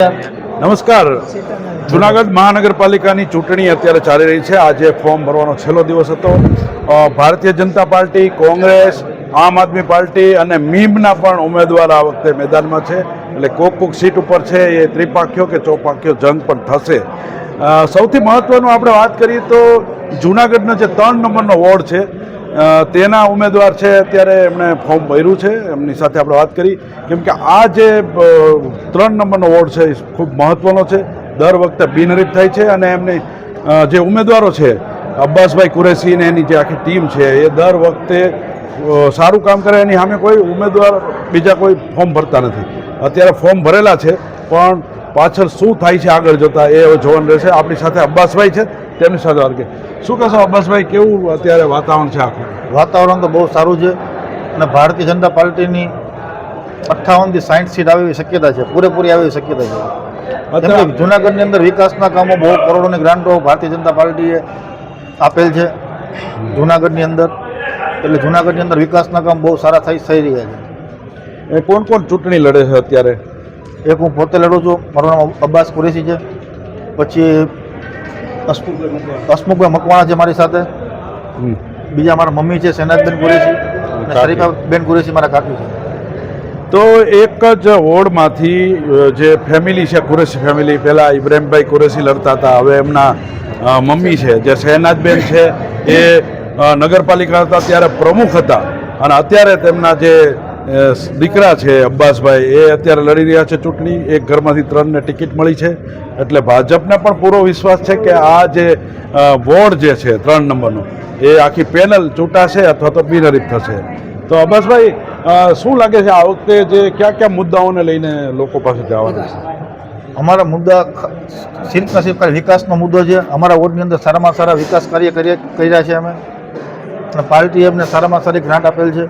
નમસ્કાર. જુનાગઢ મહાનગરપાલિકાની ચૂંટણી અત્યારે ચાલી રહી છે. આજે ફોર્મ ભરવાનો છેલ્લો દિવસ હતો. ભારતીય જનતા પાર્ટી, કોંગ્રેસ, આમ આદમી પાર્ટી અને મીમના પણ ઉમેદવાર આ વખતે મેદાનમાં છે. એટલે કોક કોક સીટ ઉપર છે એ ત્રિપાખ્યો કે ચોપાખ્યો જંગ પણ થશે. સૌથી મહત્વનું આપણે વાત કરીએ તો જુનાગઢનો જે ત્રણ નંબરનો વોર્ડ છે તેના ઉમેદવાર છે, અત્યારે એમણે ફોર્મ ભર્યું છે, એમની સાથે આપણે વાત કરી. કેમ કે આ જે ત્રણ નંબરનો વોર્ડ છે, એ ખૂબ મહત્ત્વનો છે. દર વખતે બિનહરીફ થાય છે અને એમની જે ઉમેદવારો છે, અબ્બાસભાઈ કુરેશી ને એની જે આખી ટીમ છે, એ દર વખતે સારું કામ કરે, એની સામે કોઈ ઉમેદવાર બીજા કોઈ ફોર્મ ભરતા નથી. અત્યારે ફોર્મ ભરેલા છે, પણ પાછળ શું થાય છે આગળ જતાં, એ જોવાનું રહેશે. આપણી સાથે અબ્બાસભાઈ છે. તેમની સાથે વાત કરી. શું કહેશો અબ્બાસભાઈ કેવું અત્યારે વાતાવરણ છે આખું? વાતાવરણ તો બહુ સારું છે અને ભારતીય જનતા પાર્ટીની અઠ્ઠાવનથી સાઠ સીટ આવે એવી શક્યતા છે પૂરેપૂરી આવે એવી શક્યતા છે. જુનાગઢની અંદર વિકાસના કામો બહુ કરોડોની ગ્રાન્ટો ભારતીય જનતા પાર્ટીએ આપેલ છે. જુનાગઢની અંદર એટલે જુનાગઢની અંદર વિકાસના કામ બહુ સારા થઈ થઈ રહ્યા છે. એ કોણ કોણ ચૂંટણી લડે છે અત્યારે? એક હું પોતે લડું છું. મારું નામ અબ્બાસ કુરેશી છે. પછી હસમુખભાઈ મકવાણા છે મારી સાથે. બીજા મારા મમ્મી છે સેનાજબેન કુરેશી. શરીફાબેન કુરેશી મારા કાકી છે. તો એક જ વોર્ડમાંથી જે ફેમિલી છે કુરેશી ફેમિલી પહેલાં ઇબ્રાહીમભાઈ કુરેશી લડતા હતા. હવે એમના મમ્મી છે જે શહેનાજબેન છે એ નગરપાલિકા હતા ત્યારે પ્રમુખ હતા. અને અત્યારે તેમના જે દીકરા છે અબ્બાસભાઈ, એ અત્યારે લડી રહ્યા છે ચૂંટણી, એક ઘરમાંથી ત્રણને ટિકિટ મળી છે. એટલે ભાજપને પણ પૂરો વિશ્વાસ છે કે આ જે વોર્ડ જે છે, ત્રણ નંબરનો, એ આખી પેનલ ચૂંટાશે અથવા તો બિનહરીફ થશે. તો અબ્બાસભાઈ શું લાગે છે આ વખતે જે કયા કયા મુદ્દાઓને લઈને લોકો પાસે જવાના છે? અમારા મુદ્દા નસીબ ખાલી વિકાસનો મુદ્દો છે. અમારા વોર્ડની અંદર સારામાં સારા વિકાસ કાર્ય કરી કર્યા છે અમે. અને પાર્ટીએ અમને સારામાં સારી ગ્રાન્ટ આપેલ છે.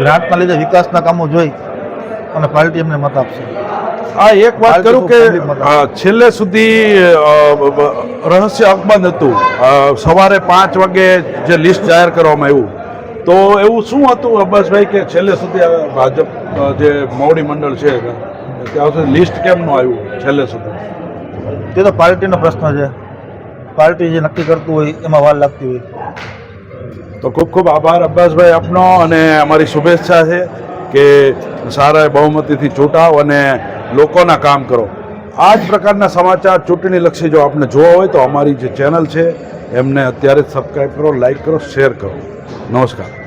ગ્રાન્ટના લીધે વિકાસના કામો જોઈ અને પાર્ટી એમને મત આપશે. આ એક વાત કરું કે છેલ્લે સુધી રહસ્ય અકબંધ હતું. સવારે પાંચ વાગે જે લિસ્ટ જાહેર કરવામાં આવ્યું તો એવું શું હતું અબ્બાસભાઈ કે છેલ્લે સુધી ભાજપ જે મોવડી મંડળ છે ત્યાં સુધી લિસ્ટ કેમ ન આવ્યું છેલ્લે સુધી? તે તો પાર્ટીનો પ્રશ્ન છે. પાર્ટી જે નક્કી કરતું હોય એમાં વાર લાગતી હોય. તો ખૂબ ખૂબ આભાર અબ્બાસભાઈ આપનો અને અમારી શુભેચ્છા છે કે સારા બહુમતીથી ચૂંટાવ અને લોકોના કામ કરો. આ જ પ્રકારના સમાચાર ચૂંટણીલક્ષી જો આપને જોવા હોય તો અમારી જે ચેનલ છે, એમને અત્યારે સબસ્ક્રાઈબ કરો લાઈક કરો શેર કરો. નમસ્કાર.